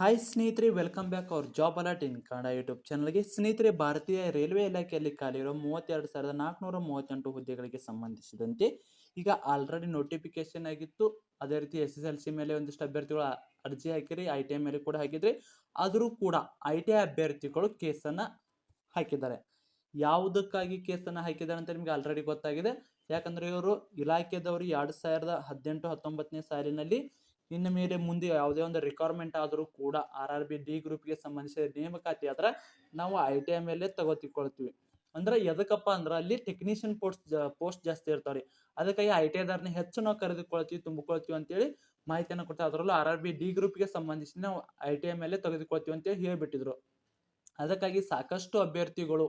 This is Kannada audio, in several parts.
ಹಾಯ್ ಸ್ನೇಹಿತರೆ welcome back our job alert in Kannada YouTube ಚಾನಲ್ಗೆ ಸ್ನೇಹಿತರೆ, ಭಾರತೀಯ ರೈಲ್ವೆ ಇಲಾಖೆಯಲ್ಲಿ ಖಾಲಿರೋ ಮೂವತ್ತೆರಡು ಸಾವಿರದ ನಾಲ್ಕುನೂರ ಮೂವತ್ತೆಂಟು ಹುದ್ದೆಗಳಿಗೆ ಸಂಬಂಧಿಸಿದಂತೆ ಈಗ ಆಲ್ರೆಡಿ ನೋಟಿಫಿಕೇಶನ್ ಆಗಿತ್ತು. ಅದೇ ರೀತಿ ಎಸ್ ಎಸ್ ಎಲ್ ಸಿ ಮೇಲೆ ಒಂದಿಷ್ಟು ಅಭ್ಯರ್ಥಿಗಳು ಅರ್ಜಿ ಹಾಕಿರಿ ಐ ಟಿ ಐ ಮೇಲೆ ಕೂಡ ಹಾಕಿದ್ರಿ ಆದರೂ ಕೂಡ ಐ ಟಿ ಐ ಅಭ್ಯರ್ಥಿಗಳು ಕೇಸನ್ನು ಹಾಕಿದ್ದಾರೆ. ಯಾವುದಕ್ಕಾಗಿ ಕೇಸನ್ನು ಹಾಕಿದ್ದಾರೆ ಅಂತ ನಿಮಗೆ ಆಲ್ರೆಡಿ ಗೊತ್ತಾಗಿದೆ. ಯಾಕಂದರೆ ಇವರು ಇಲಾಖೆದವರು ಎರಡು ಸಾವಿರದ ಹದಿನೆಂಟು ಹತ್ತೊಂಬತ್ತನೇ ಸಾಲಿನಲ್ಲಿ ಇನ್ನು ಮೇಲೆ ಮುಂದೆ ಯಾವುದೇ ಒಂದು ರಿಕ್ವೈರ್ಮೆಂಟ್ ಆದರೂ ಕೂಡ ಆರ್ ಆರ್ ಬಿ ಡಿ ಗ್ರೂಪ್ಗೆ ಸಂಬಂಧಿಸಿದ ನೇಮಕಾತಿ ಆದ್ರೆ ನಾವು ಐ ಟಿ ಐ ಮೇಲೆ ತಗೋತಿಕೊಳ್ತೀವಿ. ಅಂದ್ರೆ ಎದಕ್ಕಪ್ಪ ಅಂದ್ರೆ ಅಲ್ಲಿ ಟೆಕ್ನಿಷಿಯನ್ ಪೋಸ್ಟ್ ಪೋಸ್ಟ್ ಜಾಸ್ತಿ ಇರ್ತಾವ್ರಿ. ಅದಕ್ಕಾಗಿ ಐ ಟಿ ಐದಾರನ್ನ ಹೆಚ್ಚು ನಾವು ಕರೆದುಕೊಳ್ತೀವಿ, ತುಂಬಿಕೊಳ್ತೀವಿ ಅಂತೇಳಿ ಮಾಹಿತಿಯನ್ನು ಕೊಡ್ತಾರೆ ಅದರಲ್ಲೂ ಆರ್ ಆರ್ ಬಿ ಡಿ ಗ್ರೂಪ್ಗೆ ಸಂಬಂಧಿಸಿ ನಾವು ಐ ಟಿ ಐ ಮೇಲೆ ತೆಗೆದುಕೊಳ್ತೀವಿ ಅಂತೇಳಿ ಹೇಳಿಬಿಟ್ಟಿದ್ರು. ಅದಕ್ಕಾಗಿ ಸಾಕಷ್ಟು ಅಭ್ಯರ್ಥಿಗಳು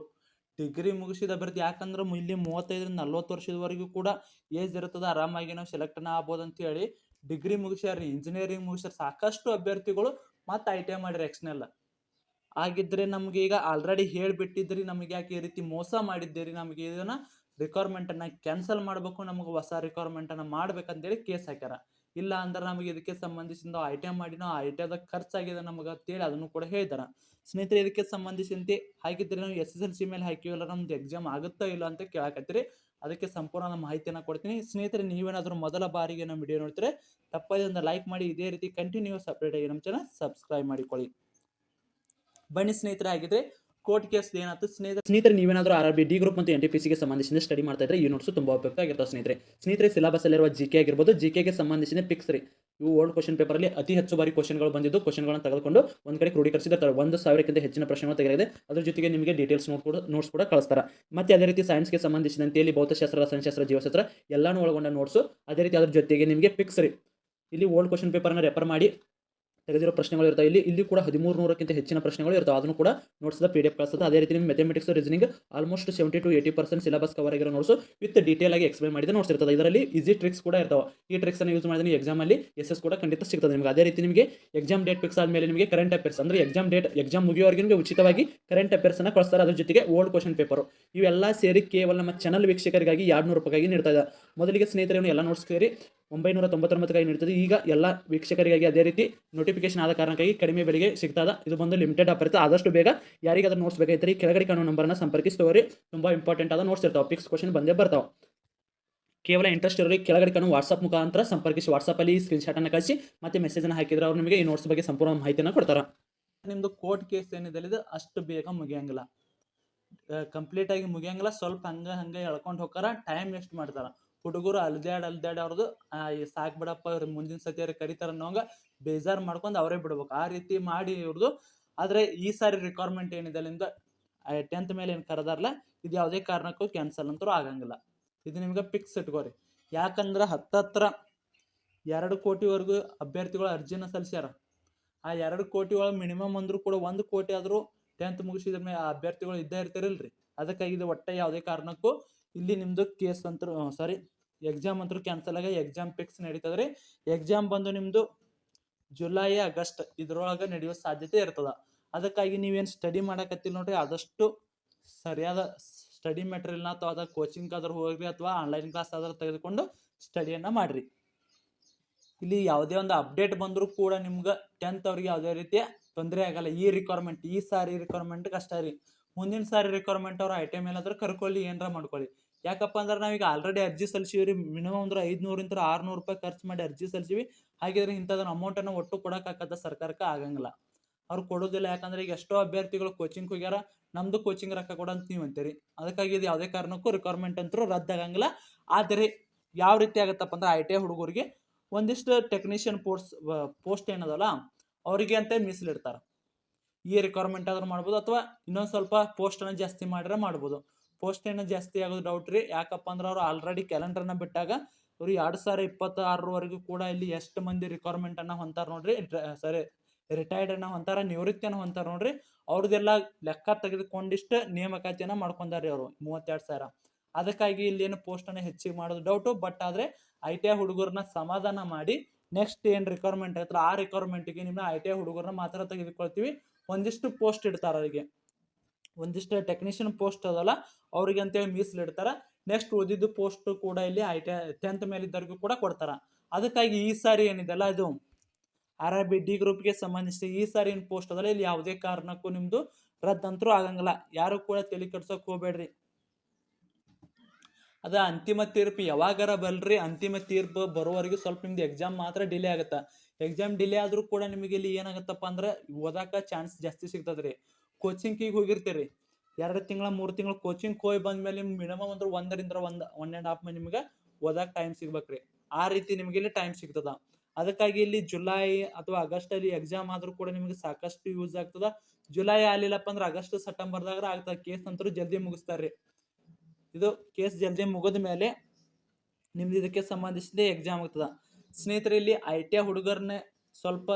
ಡಿಗ್ರಿ ಮುಗಿಸಿದ ಅಭ್ಯರ್ಥಿ ಯಾಕಂದ್ರೆ ಇಲ್ಲಿ ಮೂವತ್ತೈದರಿಂದ ನಲ್ವತ್ತು ವರ್ಷದವರೆಗೂ ಕೂಡ ಏಜ್ ಇರ್ತದೆ ಆರಾಮಾಗಿ ನಾವು ಸೆಲೆಕ್ಟ್ನ ಆಗ್ಬೋದು ಅಂತ ಹೇಳಿ ಡಿಗ್ರಿ ಮುಗಿಸ್ಯಾರ ಇಂಜಿನಿಯರಿಂಗ್ ಮುಗಿಸ್ಯಾರ ಸಾಕಷ್ಟು ಅಭ್ಯರ್ಥಿಗಳು ಮತ್ತೆ ಐ ಟಿ ಐ ಮಾಡಿರಿ ಎಕ್ಸ್ನೆಲ್ಲ ಆಗಿದ್ರೆ ನಮ್ಗೆ ಈಗ ಆಲ್ರೆಡಿ ಹೇಳಿಬಿಟ್ಟಿದ್ರಿ ನಮಗೆ ಯಾಕೆ ಈ ರೀತಿ ಮೋಸ ಮಾಡಿದ್ದೀರಿ? ನಮಗೆ ಇದನ್ನ ರಿಕ್ವೈರ್ಮೆಂಟನ್ನು ಕ್ಯಾನ್ಸಲ್ ಮಾಡಬೇಕು, ನಮಗೆ ಹೊಸ ರಿಕ್ವೈರ್ಮೆಂಟನ್ನು ಮಾಡ್ಬೇಕಂತೇಳಿ ಕೇಸ್ ಹಾಕ್ಯಾರ. ಇಲ್ಲ ಅಂದ್ರೆ ನಮಗೆ ಇದಕ್ಕೆ ಸಂಬಂಧಿಸಿದ ಐ ಟಿ ಐ ಮಾಡಿ ನಾವು ಐ ಟಿ ಐದಾಗ ಖರ್ಚಾಗಿದೆ ನಮಗೆ ಅಂತೇಳಿ ಅದನ್ನು ಕೂಡ ಹೇಳಿದಾರ ಸ್ನೇಹಿತರೆ, ಇದಕ್ಕೆ ಸಂಬಂಧಿಸಿದಂತೆ ಹಾಗಿದ್ರೆ ನಾವು ಎಸ್ ಎಸ್ ಎಲ್ ಸಿ ಮೇಲೆ ಹಾಕಿವಲ್ಲ, ನಮ್ದು ಎಕ್ಸಾಮ್ ಆಗುತ್ತಾ ಇಲ್ಲ ಅಂತ ಕೇಳಕತ್ತೀರಿ. ಅದಕ್ಕೆ ಸಂಪೂರ್ಣ ಮಾಹಿತಿಯನ್ನು ಕೊಡ್ತೀನಿ. ಸ್ನೇಹಿತರೆ, ನೀವೇನಾದರೂ ಮೊದಲ ಬಾರಿಗೆ ನಮ್ಮ ವಿಡಿಯೋ ನೋಡ್ತಾರೆ ತಪ್ಪದೇ ಒಂದು ಲೈಕ್ ಮಾಡಿ, ಇದೇ ರೀತಿ ಕಂಟಿನ್ಯೂಸ್ ಅಪ್ಡೇಟ್ ಆಗಿ ನಮ್ಮ ಚಾನಲ್ ಸಬ್ಸ್ಕ್ರೈಬ್ ಮಾಡಿಕೊಳ್ಳಿ. ಬನ್ನಿ ಸ್ನೇಹಿತರೆ ಆಗಿದ್ರೆ ಕೋರ್ಟ್ ಕೇಸ್ ಏನಾಯ್ತು ಸ್ನೇಹಿತರೆ ಸ್ನೇಹಿತರೆ, ನೀವೇನಾದರೂ ಆರ್ ಬಿ ಡಿ ಗ್ರೂಪ್ ಮತ್ತು ಎನ್ ಟಿ ಪಿ ಸಿಗೆ ಸಂಬಂಧಿಸಿದ ಸ್ಟಡಿ ಮಾಡ್ತಾ ಇದ್ರೆ ಈ ನೋಟ್ಸ್ ತುಂಬ ಉಪಯುಕ್ತ ಆಗಿರ್ತಾವೆ ಸ್ನೇಹಿತರೆ. ಸ್ನೇಹಿತರೆ ಸಿಲಬಸ್ ಅಲ್ಲಿರುವ ಜಿ ಕೆ ಆಗಿರ್ಬೋದು. ಜಿ ಕೆಗೆ ಸಂಬಂಧಿಸಿದ ಪಿಕ್ಸ್ ರೀ. ಇವು ಓಲ್ಡ್ ಕ್ವಶನ್ ಪೇಪರಲ್ಲಿ ಅತಿ ಹೆಚ್ಚು ಬಾರಿ ಕ್ವಶನ್ಗಳು ಬಂದಿದ್ದು ಕ್ವಶನ್ಗಳನ್ನು ತೆಗೆದುಕೊಂಡು ಒಂದು ಕಡೆ ಕ್ರೋಢೀಕರಿಸಿರ್ತಾರೆ ಒಂದು ಸಾವಿರಕ್ಕಿಂತ ಹೆಚ್ಚಿನ ಪ್ರಶ್ನೆಗಳು ತೆಗೆದಿದೆ ಅದ್ರ ಜೊತೆಗೆ ನಿಮಗೆ ಡೀಟೇಲ್ಸ್ ನೋಟ್ ಕೂಡ ನೋಟ್ಸ್ ಕೂಡ ಕಳಿಸ್ತಾರೆ. ಮತ್ತೆ ಅದೇ ರೀತಿ ಸೈನ್ಸ್ಗೆ ಸಂಬಂಧಿಸಿದಂತೆ ಇಲ್ಲಿ ಭೌತಶಾಸ್ತ್ರ, ರಸಾಯನಶಾಸ್ತ್ರ, ಜೀವಶಾಸ್ತ್ರ ಎಲ್ಲಾನು ಒಳಗೊಂಡ ನೋಟ್ಸು ಅದೇ ರೀತಿ ಅದ್ರ ಜೊತೆಗೆ ನಿಮಗೆ ಪಿಕ್ಸ್ ರೀ. ಇಲ್ಲಿ ಓಲ್ಡ್ ಕ್ವಶನ್ ಪೇಪರ್ನ ರೆಫರ್ ಮಾಡಿ ತೆಗೆದಿರೋ ಪ್ರಶ್ನೆಗಳು ಇರ್ತಾವೆ. ಇಲ್ಲಿ ಇಲ್ಲಿ ಕೂಡ ಹದಿಮೂರು ನೂರಕ್ಕಿಂತ ಹೆಚ್ಚಿನ ಪ್ರಶ್ನೆಗಳು ಇರ್ತಾವೆ. ಅದನ್ನು ಕೂಡ ನೋಟ್ಸ್ದ ಪಿ ಡಿ ಎಫ್ ಕಳಿಸ್ತದೆ ಅದೇ ರೀತಿ ನಿಮ್ಮ mathematics reasoning almost seventy to eighty percent syllabus cover ಆಗಿರೋ ನೋಡ್ಸು ವಿತ್ ಡೀಟೇಲ್ ಆಗಿ ಎಕ್ಸ್ಪ್ಲೈನ್ ಮಾಡಿದ ನೋಟ್ಸ್ ಇರ್ತದೆ ಇದರಲ್ಲಿ ಈಸಿ ಟ್ರಿಕ್ಸ್ ಕೂಡ ಇರ್ತಾವೆ. ಈ ಟ್ರಿಕ್ಸ್ ಅನ್ನು ಯೂಸ್ ಮಾಡಿದ್ರೆ ಎಕ್ಸಾಮಲ್ಲಿ ಎಸ್ ಎಸ್ ಕೂಡ ಖಂಡಿತ ಸಿಗ್ತದೆ ನಿಮಗೆ. ಅದೇ ರೀತಿ ನಿಮಗೆ ಎಕ್ಸಾಮ್ ಡೇಟ್ ಫಿಕ್ಸ್ ಆದಮೇಲೆ ನಿಮಗೆ ಕರೆಂಟ್ ಅಫೇರ್ಸ್ ಅಂದರೆ ಎಕ್ಸಾಮ್ ಡೇಟ್ ಎಕ್ಸಾಮ್ ಮುಗಿಯೋವರೆಗೆ ನಿಮಗೆ ಉಚಿತವಾಗಿ ಕರೆಂಟ್ ಅಫೇರ್ಸನ್ನು ಕಳಿಸ್ತಾರೆ ಅದ್ರ ಜೊತೆಗೆ ಓಲ್ಡ್ ಕ್ವಶನ್ ಪೇಪರು ಇವೆಲ್ಲ ಸೇರಿ ಕೇವಲ ನಮ್ಮ ಚಾನಲ್ ವೀಕ್ಷಕರಿಗಾಗಿ ಎರಡು ನೂರು ರೂಪಾಯಿಗಾಗಿ ನೀಡ್ತಾ ಇದೆ ಮೊದಲಿಗೆ ಸ್ನೇಹಿತರೆ ಎಲ್ಲ ನೋಟ್ಸ್ ಒಂಬೈನೂರ ತೊಂಬತ್ತೊಂಬತ್ತಕ್ಕಾಗಿ ನೀಡುತ್ತದೆ ಈಗ ಎಲ್ಲ ವೀಕ್ಷಕರಿಗಾಗಿ ಅದೇ ರೀತಿ ನೋಟಿಫಿಕೇಶನ್ ಆದ ಕಾರಣಕ್ಕಾಗಿ ಕಡಿಮೆ ಬೆಲೆಗೆ ಸಿಗ್ತದ. ಇದು ಬಂದು ಲಿಮಿಟೆಡ್ ಆಫರ್ ಇರುತ್ತೆ ಆದಷ್ಟು ಬೇಗ ಯಾರಿಗೆ ಅದರ ನೋಟ್ಸ್ ಬೇಕಾಗಿತ್ತು ಕೆಳಗಡೆ ಕಾಣೋ ನಂಬರನ್ನು ಸಂಪರ್ಕಿಸ್ತವ್ರಿ ತುಂಬ ಇಂಪಾರ್ಟೆಂಟ್ ಆದ ನೋಟ್ಸ್ ಇರ್ತಾವೆ. ಪಿಕ್ಸ್ ಕ್ವಶನ್ ಬಂದೇ ಬರ್ತಾವೆ. ಕೇವಲ ಇಂಟ್ರೆಸ್ಟ್ ಇರೋರಿಗೆ ಕೆಳಗಡೆ ಕಾಣೋ ವಾಟ್ಸಪ್ ಮುಖಾಂತರ ಸಂಪರ್ಕಿಸಿ. ವಾಟ್ಸಪ್ಪಲ್ಲಿ ಸ್ಕ್ರೀನ್ಶಾಟನ್ನು ಕಳಿಸಿ, ಮತ್ತೆ ಮೆಸೇಜನ್ನು ಹಾಕಿದ್ರೆ ಅವ್ರು ನಿಮಗೆ ಈ ನೋಟ್ಸ್ ಬಗ್ಗೆ ಸಂಪೂರ್ಣ ಮಾಹಿತಿಯನ್ನು ಕೊಡ್ತಾರೆ. ನಿಮ್ಮದು ಕೋರ್ಟ್ ಕೇಸ್ ಏನಿದೆ ಅಷ್ಟು ಬೇಗ ಮುಗಿಯಂಗಿಲ್ಲ. ಕಂಪ್ಲೀಟಾಗಿ ಮುಗಿಯಂಗಿಲ್ಲ. ಸ್ವಲ್ಪ ಹಂಗೆ ಹಂಗೆ ಎಳ್ಕೊಂಡು ಹೋಗಾರ ಟೈಮ್ ವೇಸ್ಟ್ ಮಾಡ್ತಾರ. ಹುಡುಗರು ಅಲ್ದ್ಯಾಡ್ ಅಲ್ದ್ಯಾಡ್ ಅವ್ರದ್ದು ಸಾಕ್ ಬಿಡಪ್ಪ ಇವ್ರ ಮುಂದಿನ ಸತಿ ಅವ್ರಿಗೆ ಕರಿತಾರ ಅನ್ನೋಂಗ ಬೇಜಾರ್ ಮಾಡ್ಕೊಂಡು ಅವರೇ ಬಿಡ್ಬೇಕು. ಆ ರೀತಿ ಮಾಡಿ ಇವ್ರದ್ದು ಆದರೆ ಈ ಸಾರಿ ರಿಕ್ವೈರ್ಮೆಂಟ್ ಏನಿದೆ ಅಲ್ಲಿಂದ ಟೆಂತ್ ಮೇಲೆ ಏನು ಕರೆದಾರಲ್ಲ ಇದು ಯಾವುದೇ ಕಾರಣಕ್ಕೂ ಕ್ಯಾನ್ಸಲ್ ಅಂತೂ ಆಗಂಗಿಲ್ಲ. ಇದು ನಿಮ್ಗೆ ಫಿಕ್ಸ್ ಇಟ್ಕೋರಿ. ಯಾಕಂದ್ರೆ ಹತ್ತತ್ರ ಎರಡು ಕೋಟಿವರೆಗೂ ಅಭ್ಯರ್ಥಿಗಳು ಅರ್ಜಿನ ಸಲ್ಲಿಸ್ಯಾರ ಆ ಎರಡು ಕೋಟಿ ಒಳಗೆ ಮಿನಿಮಮ್ ಅಂದ್ರೂ ಕೂಡ ಒಂದು ಕೋಟಿ ಆದರೂ ಟೆಂತ್ ಮುಗಿಸಿದ ಮೇಲೆ ಆ ಅಭ್ಯರ್ಥಿಗಳು ಇದ್ದೇ ಇರ್ತಿರಲ್ರಿ. ಅದಕ್ಕಾಗಿ ಇದು ಒಟ್ಟೆ ಯಾವುದೇ ಕಾರಣಕ್ಕೂ ಇಲ್ಲಿ ನಿಮ್ಮದು ಕೇಸ್ ಅಂತ ಸಾರಿ ಎಕ್ಸಾಮ್ ಅಂತೂ ಕ್ಯಾನ್ಸಲ್ ಆಗಿ ಎಕ್ಸಾಮ್ ಫಿಕ್ಸ್ ನಡೀತದ್ರಿ ಎಕ್ಸಾಮ್ ಬಂದು ನಿಮ್ಮದು ಜುಲೈ ಆಗಸ್ಟ್ ಇದ್ರೊಳಗೆ ನಡೆಯೋ ಸಾಧ್ಯತೆ ಇರ್ತದ. ಅದಕ್ಕಾಗಿ ನೀವೇನು ಸ್ಟಡಿ ಮಾಡಕತ್ತಿಲ್ಲ ನೋಡ್ರಿ, ಆದಷ್ಟು ಸರಿಯಾದ ಸ್ಟಡಿ ಮೆಟೀರಿಯಲ್ನ ಅಥವಾ ಅದ ಕೋಚಿಂಗ್ ಆದ್ರೂ ಹೋಗ್ರಿ ಅಥವಾ ಆನ್ಲೈನ್ ಕ್ಲಾಸ್ ಆದ್ರೂ ತೆಗೆದುಕೊಂಡು ಸ್ಟಡಿಯನ್ನು ಮಾಡ್ರಿ. ಇಲ್ಲಿ ಯಾವುದೇ ಒಂದು ಅಪ್ಡೇಟ್ ಬಂದರೂ ಕೂಡ ನಿಮ್ಗೆ ಟೆಂತ್ ಅವ್ರಿಗೆ ಯಾವುದೇ ರೀತಿಯ ತೊಂದರೆ ಆಗಲ್ಲ. ಈ ರಿಕ್ವೈರ್ಮೆಂಟ್ ಈ ಸಾರಿ ರಿಕ್ವೈರ್ಮೆಂಟ್ಗೆ ಅಷ್ಟೇ ರೀ. ಮುಂದಿನ ಸಾರಿ ರಿಕ್ವೈರ್ಮೆಂಟ್ ಅವ್ರ ಐಟಮ್ ಏನಾದರೂ ಕರ್ಕೊಳ್ಳಿ, ಏನಾರ ಮಾಡ್ಕೊಳ್ಳಿ. ಯಾಕಪ್ಪ ಅಂದ್ರೆ ನಾವೀಗ ಆಲ್ರೆಡಿ ಅರ್ಜಿ ಸಲ್ಲಿಸಿವಿ ರೀ ಮಿನಿಮಮ್ ಅಂದ್ರೆ ಐದುನೂರಿಂದ ಆರುನೂರು ರೂಪಾಯಿ ಖರ್ಚು ಮಾಡಿ ಅರ್ಜಿ ಸಲ್ಲಿಸಿವಿ. ಹಾಗಿದ್ರೆ ಇಂಥದನ್ನ ಅಮೌಂಟನ್ನು ಒಟ್ಟು ಕೊಡೋಕ್ಕಾಗದ ಸರ್ಕಾರಕ್ಕೆ ಆಗಂಗಿಲ್ಲ. ಅವ್ರು ಕೊಡೋದಿಲ್ಲ, ಯಾಕಂದ್ರೆ ಈಗ ಎಷ್ಟೋ ಅಭ್ಯರ್ಥಿಗಳು ಕೋಚಿಂಗ್ ಹೋಗ್ಯಾರ, ನಮ್ದು ಕೋಚಿಂಗ್ ರೊಕ್ಕ ಕೊಡ ಅಂತ ನೀವು ಅಂತೀರಿ. ಅದಕ್ಕಾಗಿ ಇದು ಯಾವುದೇ ಕಾರಣಕ್ಕೂ ರಿಕ್ವೈರ್ಮೆಂಟ್ ಅಂತೂ ರದ್ದಾಗಂಗಿಲ್ಲ. ಆದರೆ ಯಾವ ರೀತಿ ಆಗುತ್ತಪ್ಪ ಅಂದ್ರೆ ಐ ಟಿ ಐ ಹುಡುಗರಿಗೆ ಒಂದಿಷ್ಟು ಟೆಕ್ನಿಷಿಯನ್ ಪೋಸ್ಟ್ ಪೋಸ್ಟ್ ಏನದಲ್ಲ, ಅವರಿಗೆ ಅಂತ ಮೀಸಲಿಡ್ತಾರೆ ಈ ರಿಕ್ವೈರ್ಮೆಂಟ್ ಆದ್ರೂ ಮಾಡ್ಬೋದು ಅಥವಾ ಇನ್ನೊಂದು ಸ್ವಲ್ಪ ಪೋಸ್ಟನ್ನು ಜಾಸ್ತಿ ಮಾಡಿದ್ರೆ ಮಾಡ್ಬೋದು. ಪೋಸ್ಟ್ ಏನೋ ಜಾಸ್ತಿ ಆಗೋದು ಡೌಟ್ ರೀ. ಯಾಕಪ್ಪ ಅಂದ್ರೆ ಅವ್ರು ಆಲ್ರೆಡಿ ಕ್ಯಾಲೆಂಡರ್ನ ಬಿಟ್ಟಾಗ ಅವ್ರು ಎರಡು ಸಾವಿರ ಇಪ್ಪತ್ತಾರರವರೆಗೂ ಕೂಡ ಇಲ್ಲಿ ಎಷ್ಟು ಮಂದಿ ರಿಕ್ವೈರ್ಮೆಂಟನ್ನು ಹೊಂತಾರ ನೋಡ್ರಿ. ಸಾರಿ ರಿಟೈರ್ಡನ್ನು ಹೊಂತಾರ ನಿವೃತ್ತಿಯನ್ನು ಹೊಂತಾರೆ ನೋಡ್ರಿ. ಅವ್ರದ್ದೆಲ್ಲ ಲೆಕ್ಕ ತೆಗೆದುಕೊಂಡಿಷ್ಟು ನೇಮಕಾತಿಯನ್ನು ಮಾಡ್ಕೊಂಡಾರೆ ಅವರು ಮೂವತ್ತೆರಡು ಸಾವಿರ. ಅದಕ್ಕಾಗಿ ಇಲ್ಲಿ ಏನು ಪೋಸ್ಟನ್ನು ಹೆಚ್ಚಿಗೆ ಮಾಡೋದು ಡೌಟು ಬಟ್ ಆದರೆ ಐ ಟಿ ಐ ಹುಡುಗರನ್ನ ಸಮಾಧಾನ ಮಾಡಿ ನೆಕ್ಸ್ಟ್ ಏನು ರಿಕ್ವೈರ್ಮೆಂಟ್ ಐತಲ್ಲ ಆ ರಿಕ್ವೈರ್ಮೆಂಟಿಗೆ ನಿಮ್ಮ ಐ ಟಿ ಐ ಹುಡುಗರನ್ನ ಮಾತ್ರ ತೆಗೆದುಕೊಳ್ತೀವಿ. ಒಂದಿಷ್ಟು ಪೋಸ್ಟ್ ಇಡ್ತಾರೆ ಅವರಿಗೆ. ಒಂದಿಷ್ಟು ಟೆಕ್ನಿಷಿಯನ್ ಪೋಸ್ಟ್ ಅದಲ್ಲ, ಅವ್ರಿಗೆ ಅಂತೇಳಿ ಮೀಸಲಿಡ್ತಾರೆ ನೆಕ್ಸ್ಟ್ ಉಳಿದಿದ್ದು ಪೋಸ್ಟ್ ಕೂಡ ಇಲ್ಲಿ ಐ ಟಿ ಟೆಂತ್ ಮೇಲೆ ಇದ್ದವ್ರಿಗೂ ಕೂಡ ಕೊಡ್ತಾರೆ. ಅದಕ್ಕಾಗಿ ಈ ಸಾರಿ ಏನಿದೆಲ್ಲ ಇದು? ಆರ್ ಆರ್ ಬಿ ಡಿ ಗ್ರೂಪ್ಗೆ ಸಂಬಂಧಿಸಿ ಈ ಸಾರಿ ಪೋಸ್ಟ್ ಅದಲ್ಲ, ಇಲ್ಲಿ ಯಾವುದೇ ಕಾರಣಕ್ಕೂ ನಿಮ್ಮದು ರದ್ದಂತರೂ ಆಗಂಗಿಲ್ಲ. ಯಾರು ಕೂಡ ತಲೆ ಕೆಡ್ಸೋಕೆ ಹೋಗ್ಬೇಡ್ರಿ. ಅದ ಅಂತಿಮ ತೀರ್ಪು ಯಾವಾಗಾರ ಬಲ್ರಿ ಅಂತಿಮ ತೀರ್ಪು ಬರೋವರೆಗೂ ಸ್ವಲ್ಪ ನಿಮ್ದು ಎಕ್ಸಾಮ್ ಮಾತ್ರ ಡಿಲೇ ಆಗುತ್ತೆ. ಎಕ್ಸಾಮ್ ಡಿಲೇ ಆದರೂ ಕೂಡ ನಿಮಗೆ ಇಲ್ಲಿ ಏನಾಗತ್ತಪ್ಪ ಅಂದ್ರೆ ಓದಾಕ ಚಾನ್ಸ್ ಜಾಸ್ತಿ ಸಿಗ್ತದ್ರಿ. ಕೋಚಿಂಗಿಗೆ ಹೋಗಿರ್ತೀರಿ. ಎರಡು ತಿಂಗಳ, ಮೂರು ತಿಂಗಳ ಕೋಚಿಂಗ್ ಹೋಗಿ ಬಂದ್ಮೇಲೆ ಮೇಲೆ ಮಿನಿಮಮ್ ಅಂದ್ರೆ ಒಂದರಿಂದ ಒಂದು ಒನ್ ಆ್ಯಂಡ್ ಹಾಫ್ ನಿಮ್ಗೆ ಓದಾಕ ಟೈಮ್ ಸಿಗ್ಬೇಕ್ರಿ. ಆ ರೀತಿ ನಿಮಗೆ ಇಲ್ಲಿ ಟೈಮ್ ಸಿಗ್ತದ. ಅದಕ್ಕಾಗಿ ಇಲ್ಲಿ ಜುಲೈ ಅಥವಾ ಆಗಸ್ಟಲ್ಲಿ ಎಕ್ಸಾಮ್ ಆದರೂ ಕೂಡ ನಿಮಗೆ ಸಾಕಷ್ಟು ಯೂಸ್ ಆಗ್ತದ. ಜುಲೈ ಆಗಲಿಲ್ಲಪ್ಪ ಅಂದ್ರೆ ಆಗಸ್ಟ್ ಸೆಪ್ಟೆಂಬರ್ದಾಗ ಆಗ್ತದೆ. ಕೇಸ್ ಅಂತೂ ಜಲ್ದಿ ಮುಗಿಸ್ತಾರ್ರಿ. ಇದು ಕೇಸ್ ಜಲ್ದಿ ಮುಗಿದ ಮೇಲೆ ನಿಮ್ದು ಇದಕ್ಕೆ ಸಂಬಂಧಿಸಿದ ಎಕ್ಸಾಮ್ ಆಗ್ತದ. ಸ್ನೇಹಿತರೆ ಇಲ್ಲಿ ಐ ಟಿ ಐ ಹುಡುಗರನ್ನ ಸ್ವಲ್ಪ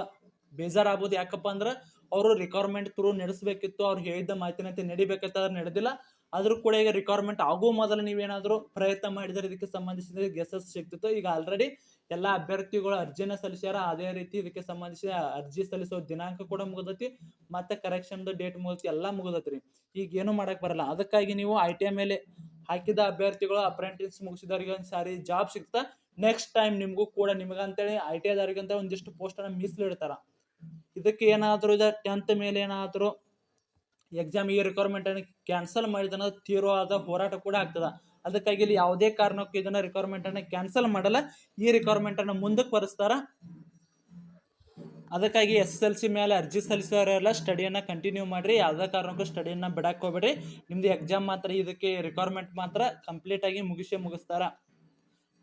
ಬೇಜಾರಾಗ್ಬೋದು ಯಾಕಪ್ಪ ಅಂದ್ರೆ ಅವರು ರಿಕ್ವೈರ್ಮೆಂಟ್ ಥ್ರೂ ನಡೆಸಬೇಕಿತ್ತು, ಅವ್ರು ಹೇಳಿದ್ದ ಮಾತಿನಂತೆ ನಡಿಬೇಕಂತ ಅದ್ರ ನಡೆದಿಲ್ಲ. ಆದರೂ ಕೂಡ ಈಗ ರಿಕ್ವೈರ್ಮೆಂಟ್ ಆಗುವ ಮೊದಲು ನೀವೇನಾದರೂ ಪ್ರಯತ್ನ ಮಾಡಿದರೆ ಇದಕ್ಕೆ ಸಂಬಂಧಿಸಿದ ಗೆಸಸ್ ಸಿಗ್ತಿತ್ತು. ಈಗ ಆಲ್ರೆಡಿ ಎಲ್ಲ ಅಭ್ಯರ್ಥಿಗಳು ಅರ್ಜಿನ ಸಲ್ಲಿಸ್ಯಾರ, ಅದೇ ರೀತಿ ಇದಕ್ಕೆ ಸಂಬಂಧಿಸಿದ ಅರ್ಜಿ ಸಲ್ಲಿಸೋ ದಿನಾಂಕ ಕೂಡ ಮುಗಿದತಿ, ಮತ್ತೆ ಕರೆಕ್ಷನ್ದು ಡೇಟ್ ಮುಗಿಸಿ ಎಲ್ಲ ಮುಗಿದತ್ರಿ. ಈಗ ಏನು ಮಾಡಕ್ ಬರಲ್ಲ. ಅದಕ್ಕಾಗಿ ನೀವು ಐ ಟಿ ಐ ಮೇಲೆ ಹಾಕಿದ ಅಭ್ಯರ್ಥಿಗಳು ಅಪ್ರೆಂಟಿಸ್ ಮುಗಿಸಿದವ್ರಿಗೆ ಒಂದು ಸಾರಿ ಜಾಬ್ ಸಿಗ್ತಾ ನೆಕ್ಸ್ಟ್ ಟೈಮ್ ನಿಮಗೂ ಕೂಡ ನಿಮಗಂತೇಳಿ ಐ ಟಿ ಐದವ್ರಿಗಂತ ಒಂದಿಷ್ಟು ಪೋಸ್ಟನ್ನು ಮೀಸಲಿಡ್ತಾರ. ಇದಕ್ಕೆ ಏನಾದರೂ ಇದು? ಟೆಂತ್ ಮೇಲೆ ಏನಾದರೂ ಎಕ್ಸಾಮ್ ಈ ರಿಕ್ವೈರ್ಮೆಂಟನ್ನು ಕ್ಯಾನ್ಸಲ್ ಮಾಡಿದನ ತೀವ್ರವಾದ ಹೋರಾಟ ಕೂಡ ಆಗ್ತದೆ. ಅದಕ್ಕಾಗಿ ಇಲ್ಲಿ ಯಾವುದೇ ಕಾರಣಕ್ಕೂ ಇದನ್ನ ರಿಕ್ವೈರ್ಮೆಂಟನ್ನು ಕ್ಯಾನ್ಸಲ್ ಮಾಡಲ್ಲ. ಈ ರಿಕ್ವೈರ್ಮೆಂಟನ್ನು ಮುಂದಕ್ಕೆ ಬರೆಸ್ತಾರ. ಅದಕ್ಕಾಗಿ ಎಸ್ ಎಲ್ ಸಿ ಮೇಲೆ ಅರ್ಜಿ ಸಲ್ಲಿಸೋರೆಲ್ಲ ಸ್ಟಡಿಯನ್ನು ಕಂಟಿನ್ಯೂ ಮಾಡಿರಿ. ಯಾವುದೇ ಕಾರಣಕ್ಕೂ ಸ್ಟಡಿಯನ್ನು ಬಿಡಕ್ಕೆ ಹೋಗ್ಬೇಡ್ರಿ. ನಿಮ್ಮದು ಎಕ್ಸಾಮ್ ಮಾತ್ರ, ಇದಕ್ಕೆ ರಿಕ್ವೈರ್ಮೆಂಟ್ ಮಾತ್ರ ಕಂಪ್ಲೀಟಾಗಿ ಮುಗಿಸೇ ಮುಗಿಸ್ತಾರ.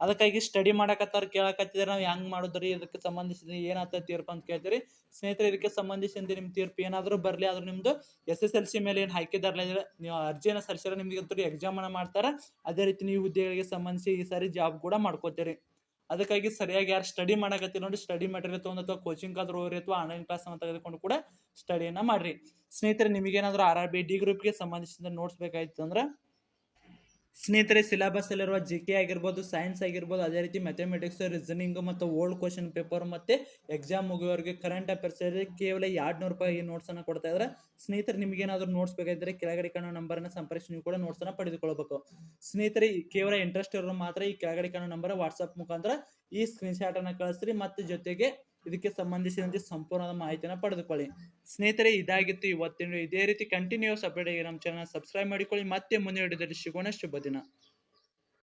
ಅದಕ್ಕಾಗಿ ಸ್ಟಡಿ ಮಾಡಕತ್ತಾರ ಕೇಳಕತ್ತಿದ್ರೆ, ನಾವು ಹೆಂಗೆ ಮಾಡಿದ್ರಿ, ಇದಕ್ಕೆ ಸಂಬಂಧಿಸಿದ ಏನಾಗ್ತದೆ ತೀರ್ಪು ಅಂತ ಕೇಳ್ತೀರಿ. ಸ್ನೇಹಿತರೆ, ಇದಕ್ಕೆ ಸಂಬಂಧಿಸಿದ ನಿಮ್ಮ ತೀರ್ಪು ಏನಾದರೂ ಬರಲಿ, ಆದ್ರೂ ನಿಮ್ಮದು ಎಸ್ ಎಸ್ ಎಲ್ ಸಿ ಮೇಲೆ ಏನು ಹಾಕಿದಾರಲ್ಲ ನೀವು ಅರ್ಜಿಯನ್ನು ಸಲ್ಲಿಸಿದ್ರೆ ನಿಮಗೆ ಎಕ್ಸಾಮನ್ನು ಮಾಡ್ತಾರೆ. ಅದೇ ರೀತಿ ನೀವು ಹುದ್ದೆಗಳಿಗೆ ಸಂಬಂಧಿಸಿ ಈ ಸಾರಿ ಜಾಬ್ ಕೂಡ ಮಾಡ್ಕೋತೀರಿ. ಅದಕ್ಕಾಗಿ ಸರಿಯಾಗಿ ಯಾರು ಸ್ಟಡಿ ಮಾಡಕತ್ತೀರಿ ನೋಡಿ ಸ್ಟಡಿ ಮೆಟೀರಿಯಲ್ ತೊಗೊಂಡು ಅಥವಾ ಕೋಚಿಂಗ್ ಆದ್ರೂ ಹೋಗ್ರಿ ಅಥವಾ ಆನ್ಲೈನ್ ಕ್ಲಾಸ್ ಅನ್ನ ತೆಗೆದುಕೊಂಡು ಕೂಡ ಸ್ಟಡಿಯನ್ನು ಮಾಡಿರಿ. ಸ್ನೇಹಿತರೆ, ನಿಮಗೇನಾದರೂ ಆರ್ ಆರ್ ಬಿ ಡಿ ಗ್ರೂಪ್ಗೆ ಸಂಬಂಧಿಸಿದ ನೋಟ್ಸ್ ಬೇಕಾಯ್ತು ಅಂದ್ರೆ ಸ್ನೇಹಿತರೆ ಸಿಲೆಬಸ್ ಅಲ್ಲಿರುವ ಜಿ ಕೆ ಆಗಿರ್ಬೋದು ಸೈನ್ಸ್ ಆಗಿರ್ಬೋದು, ಅದೇ ರೀತಿ ಮ್ಯಾಥಮೆಟಿಕ್ಸ್ ರೀಸನಿಂಗ್ ಮತ್ತು ಓಲ್ಡ್ ಕ್ವಶನ್ ಪೇಪರ್ ಮತ್ತು ಎಕ್ಸಾಮ್ ಮುಗಿಯೋರಿಗೆ ಕರೆಂಟ್ ಅಫೇರ್ಸ್ ಕೇವಲ ಎರಡು ನೂರು ರೂಪಾಯಿ ಈ ನೋಟ್ಸನ್ನು ಕೊಡ್ತಾ ಇದ್ದಾರೆ. ಸ್ನೇಹಿತರೆ, ನಿಮಗೇನಾದರೂ ನೋಟ್ಸ್ ಬೇಕಾದ್ರೆ ಕೆಳಗಡೆ ಕಾಣೋ ನಂಬರನ್ನು ಸಂಪರ್ಕಿಸಿ, ನೀವು ಕೂಡ ನೋಟ್ಸನ್ನು ಪಡೆದುಕೊಳ್ಬೇಕು. ಸ್ನೇಹಿತರೆ ಕೇವಲ ಇಂಟ್ರೆಸ್ಟ್ ಇರೋರು ಮಾತ್ರ ಈ ಕೆಳಗಡೆ ಕಾಣೋ ನಂಬರ್ ವಾಟ್ಸಪ್ ಮುಖಾಂತರ ಈ ಸ್ಕ್ರೀನ್ಶಾಟನ್ನು ಕಳಿಸ್ರಿ, ಮತ್ತು ಜೊತೆಗೆ ಇದಕ್ಕೆ ಸಂಬಂಧಿಸಿದಂತೆ ಸಂಪೂರ್ಣ ಮಾಹಿತಿಯನ್ನು ಪಡೆದುಕೊಳ್ಳಿ. ಸ್ನೇಹಿತರೆ, ಇದಾಗಿತ್ತು ಇವತ್ತಿನ ಇದೇ ರೀತಿ ಕಂಟಿನ್ಯೂಸ್ ಅಪ್ಡೇಟ್ ನಮ್ಮ ಚಾನಲ್ ಸಬ್ಸ್ಕ್ರೈಬ್ ಮಾಡಿಕೊಳ್ಳಿ. ಮತ್ತೆ ಮುಂದೆ ಹಿಡಿದಲ್ಲಿ ಸಿಗೋಣ. ಶುಭ ದಿನ.